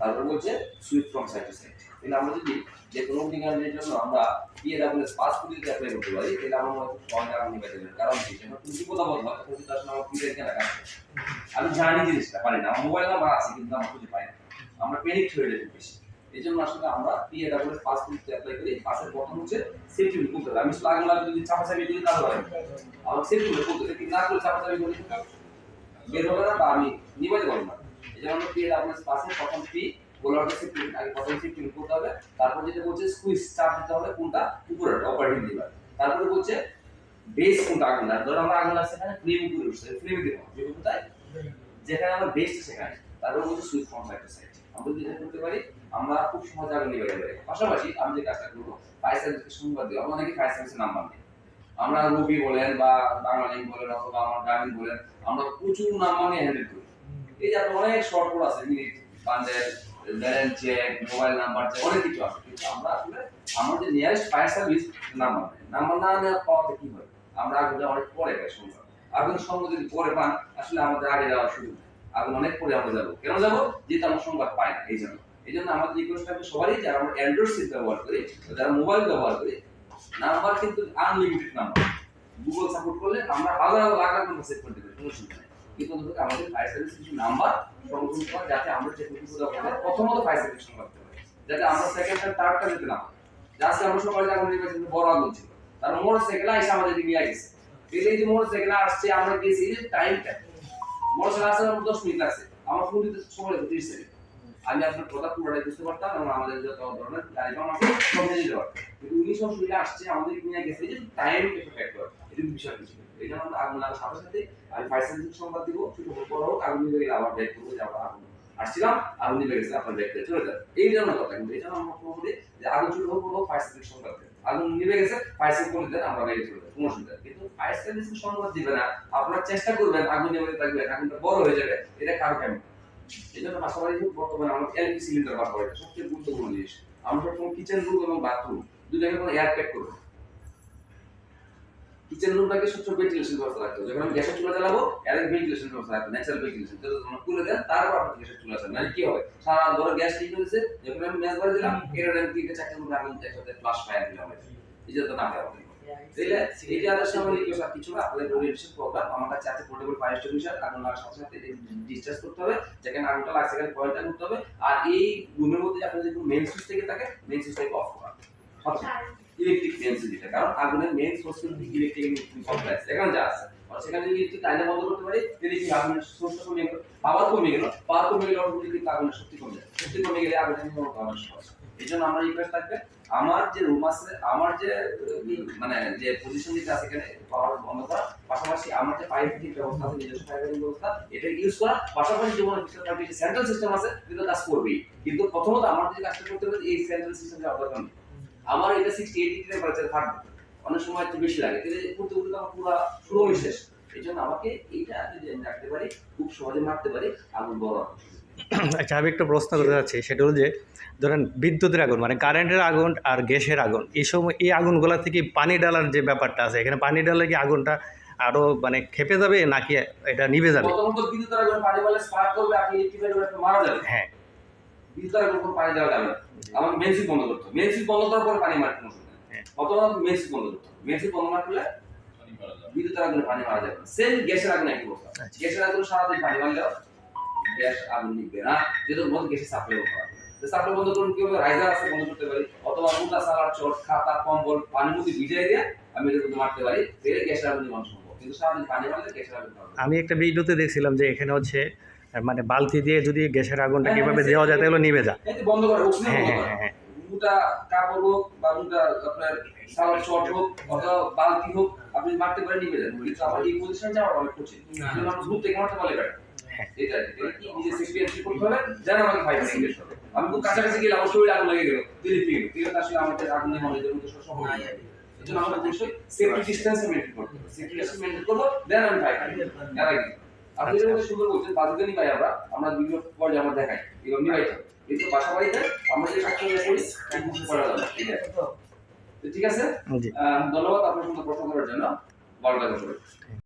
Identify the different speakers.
Speaker 1: তারপরে বলছে switch from side to side তাহলে আমরা যদি যে কোনো অগ্নিকাণ্ডের জন্য আমরা পিএ ডাবল এস পাস করে যদি অ্যাপ্লাই করতে পারি, তাহলে আমার মনে হয় সহজে আগুন নিভাতে পারবে কারণ কি যখন তুমি আপদ হয় তখন কিন্তু আসলে আমার পিএর কেনা কাজ করে। আমি জানি জিনিসটা, পারি না। আমার মোবাইল নাম্বার আছে, কিন্তু আমার খুঁজে পাই না। আমরা পেনিক হয়ে যাই বেশি। এই জন্য আসলে আমরা পিএ ডাবল এস পাস করতে অ্যাপ্লাই করি পাসের প্রথম হচ্ছে সেফটি রুল করতে আমি আগুন লাগলে যদি চাপা চাপি হবে না। আমার সেফটি রুল করতে না করলে চাপা চাপি করি? বের হবে না, বা আমি নিবাইতে পারব না। পিএ ডাবল এস পাসের প্রথম পি আগে প্রথম করতে হবে। তারপর যেটা বলছে চাপ দিতে হবে কোনটা? উপরে অপারেটিং তারপরে বলছে বেস কোনটা আগুন ধরো আমার আগুন এখানে ফ্লেম উপরে উঠছে। ফ্লেম দিব কোথায় যেখানে আমার বেস্ট সেখানে। বলছে সুইচ সাইড সাইড আমরা করতে পারি, আমরা খুব সহজে আগুন পারি পাশাপাশি আমি যে কাজটা করব ফায়ার সার্ভিসকে সংবাদ দিই আমরা অনেকে ফায়ার সার্ভিসের নাম্বার আমরা রবি বলেন বা বাংলালিঙ্ক বলেন অথবা আমার গ্রামীণ বলেন, আমরা প্রচুর নাম্বার নিয়ে হ্যান্ডেল করি। এই যে অনেক আছে minute balance check, mobile number check, অনেক কিছু আছে। কিন্তু আমরা আসলে nearest fire service number number না নেওয়ার পাওয়াতে কি হয়? আমরা অনেক পরে পাই আগুন যদি পরে পান, আসলে আমাদের আগে আগুন অনেক পরে আমরা যাব। কেন যাব? যেহেতু আমরা সংবাদ পাই না, এই জন্য। এই জন্য আমাদের সবারই যারা আমরা অ্যান্ড্রয়েড সেট ব্যবহার করি যারা মোবাইল ব্যবহার করি, নাম্বার কিন্তু আনলিমিটেড নাম্বার গুগল সাপোর্ট করলে আমরা হাজার লাখ সেট করতে পারি কোনো অসুবিধা নেই। অন্তত আমাদের ফায়ার সার্ভিস কিছু নাম্বার সংগ্রহ আমরা দশ সময় লাগবে আমি আপনার কথা পুরোটাই বুঝতে পারতাম এবং আমাদের উনি সব সুবিধা আসছে আমাদের নিয়ে গেছে যে টাইম একটা বিষয় কিছু জন্য আমরা সাথে সাথে আমি ফায়ার সংবাদ দিব, ছোট বড় হোক, আগুন নিয়ে গেলে আবার ব্যাক করব, যে আবার আগুন আসছিলাম, আগুন নিয়ে গেছে আপনার করে চলে এই জন্য কথা। কিন্তু এই জন্য আমরা বলি যে আগুন ছোট বড় হোক ফায়ার সংবাদ আগুন নিভে গেছে ফায়ার সার্ভিস করে দেন, আমরা বাইরে চলে কোনো অসুবিধা কিন্তু ফায়ার সার্ভিস সংবাদ দিবে না, আপনারা চেষ্টা করবেন আগুন নিভে থাকবেন আগুনটা বড় হয়ে যাবে, এটা কারও কেমন এই জন্য বাসাবাড়ি বর্তমানে আমরা এলপি সিলিন্ডার বাসাবাড়ি সবচেয়ে গুরুত্বপূর্ণ জিনিস। আমরা সবসময় কিচেন রুম এবং বাথরুম দুটাকে কোনো এয়ার প্যাক করব কিচেন রুমটাকে সবসময় ভেন্টিলেশন ব্যবস্থা রাখতে হবে। যখন আমি গ্যাসের চুলা জ্বালাবো এর ভেন্টিলেশন ব্যবস্থা রাখতে ন্যাচারাল ভেন্টিলেশন তো তোমরা খুলে দেন তারপর আপনি গ্যাসের চুলা চালান মানে কি হবে? সারা ধরো গ্যাস ঠিক হয়েছে যখন আমি ম্যাচ বাড়ি দিলাম এর আমি তিনটে চারটে রুমে আমি একসাথে ফ্লাশ ফায়ার দিলাম এই যে তো না তাইলে এইটা আদার্স আমার রিকোয়েস্ট আর কিছু না আপনাদের রেডিয়েশন প্রোগ্রাম আমার কাছে আছে পোর্টেবল ফায়ার এক্সটিংগুইশার আগুন লাগার সাথে সাথে ডিসচার্জ করতে হবে যেখানে আগুনটা লাগছে সেখানে পয়েন্টটা করতে হবে আর এই রুমের মধ্যে আপনার যদি মেইন সুইচ থেকে থাকে মেইন সুইচটাকে অফ করা। সবচেয়ে ইলেকট্রিক সুইচ যেটা, কারণ আগুনের মেইন সোর্স কিন্তু ইলেকট্রিক কমপ্লেক্স এখানে যা আছে। আর সেখানে যদি ইলেকট্রিক লাইনে বন্ধ করতে পারি, তাহলে কি আগুনের সোর্সটা কমে গেল? পাওয়ার কমে গেল। পাওয়ার কমে গেলে অটোমেটিক কিন্তু আগুনের শক্তি কমে যায়। শক্তি কমে গেলে আগুনের করা সহজ এই জন্য আমার রিকোয়েস্ট থাকবে, আমার যে রুম আছে, আমার যে মানে যে পজিশন যেটা আছে এখানে, পাওয়ার বন্ধ করা পাশাপাশি আমার যে ফায়ার ফিটিং ব্যবস্থা আছে, নিজস্ব ফায়ার ফিটিং ব্যবস্থা, এটা ইউজ করা পাশাপাশি যে কোনো যে সেন্ট্রাল সিস্টেম আছে কিন্তু কাজ করবেই। কিন্তু প্রথমত আমার যে কাজটা করতে হবে, এই সেন্ট্রাল সিস্টেমটা অবদান আমার এটা সিক্সটি এইট ডিগ্রি টেম্পারেচার থাকবে। অনেক সময় একটু বেশি লাগে। তাহলে করতে করতে আমার পুরো শুরু শেষ। এই জন্য আমাকে এইটা যদি আমি রাখতে পারি খুব সহজে মারতে পারি আগুন বড়
Speaker 2: আচ্ছা আমি একটা প্রশ্ন করতে চাচ্ছি সেটা হলো যে ধরেন বিদ্যুতের আগুন মানে কারেন্টের আগুন আর গ্যাসের আগুন এই সময় এই আগুনগুলা থেকে পানি ডালার যে ব্যাপারটা আছে এখানে পানি ডালে কি আগুনটা আরও মানে খেপে যাবে নাকি এটা নিভে যাবে?
Speaker 1: প্রথমত বিদ্যুৎ আগুন পানি স্পার্ক করবে আপনি মারা যাবে।
Speaker 2: হ্যাঁ।
Speaker 1: আগুন কোনো পানি দেওয়া যাবে আমাকে বন্ধ করতে হবে। বন্ধ করার পরে পানি মারতে কোনো
Speaker 2: হ্যাঁ।
Speaker 1: সুইচ বন্ধ করতে হবে। বন্ধ না করলে বিদ্যুৎ আগুনে পানি মারা যাবে সেম গ্যাসের আগুন একই অবস্থা।
Speaker 2: আচ্ছা।
Speaker 1: গ্যাসের আগুন সারাদিন পানি মারলেও গ্যাস আগুন নিবে না। যেহেতু মধ্যে গ্যাসের সাপ্লাই বন্ধ করা। সাপ্লাই বন্ধ করুন কি হবে রাইজার আছে বন্ধ করতে পারি। অথবা মুদা সালার চট খাতা কম্বল পানির মধ্যে ভিজাই দিয়ে আমি এটা মারতে পারি। তাহলে গ্যাসের আগুন নিবান সম্ভব। কিন্তু সারাদিন পানি মারলে গ্যাসের আগুন
Speaker 2: আমি একটা ভিডিওতে দেখছিলাম যে এখানে হচ্ছে মানে বালতি দিয়ে যদি গ্যাসের আগুনটা
Speaker 1: হ্যাঁ,
Speaker 2: কীভাবে
Speaker 1: হ্যাঁ,
Speaker 2: দেওয়া যায় তাহলে নিভে যায়
Speaker 1: বন্ধ করে
Speaker 2: হ্যাঁ হ্যাঁ হ্যাঁ হ্যাঁ।
Speaker 1: মুটা কাপড় হোক বা মুটা আপনার সালার শর্ট হোক অথবা বালতি হোক আপনি মারতে পারেন নিবে যান কিন্তু আমার এই পজিশন যাওয়া অনেক কঠিন। কিন্তু দূর থেকে মারতে পারলে বেটার।
Speaker 2: হ্যাঁ।
Speaker 1: এটা এটা কি নিজে সেফটি করতে হবে? যেন আমাকে ফাইভ এঙ্গেজ হবে আমি খুব কাছাকাছি গেলে আমার শরীরে আগুন লেগে গেল। দিলে ঠিক ঠিক আছে আসলে আমাদের আগুন নিয়ে আমাদের সম্ভব না এই জন্য অবশ্যই সেফটি ডিসটেন্স মেনটেন করতে হবে। সেফটি ডিসটেন্স মেনটেন করব দেন আমি ফাইভ এর আগে। আপনি যেটা সুন্দর বলছেন বাজুকে নিবাই আমরা আমরা বিভিন্ন পর্যায়ে আমরা দেখাই। কিন্তু বাসা বাড়িতে আমরা যে কাজ করি এই কিছু করা যাবে ঠিক আছে? তো ঠিক আছে? আহ, ধন্যবাদ আপনার সঙ্গে প্রশ্ন করার জন্য। ভালো লাগবে সবাই।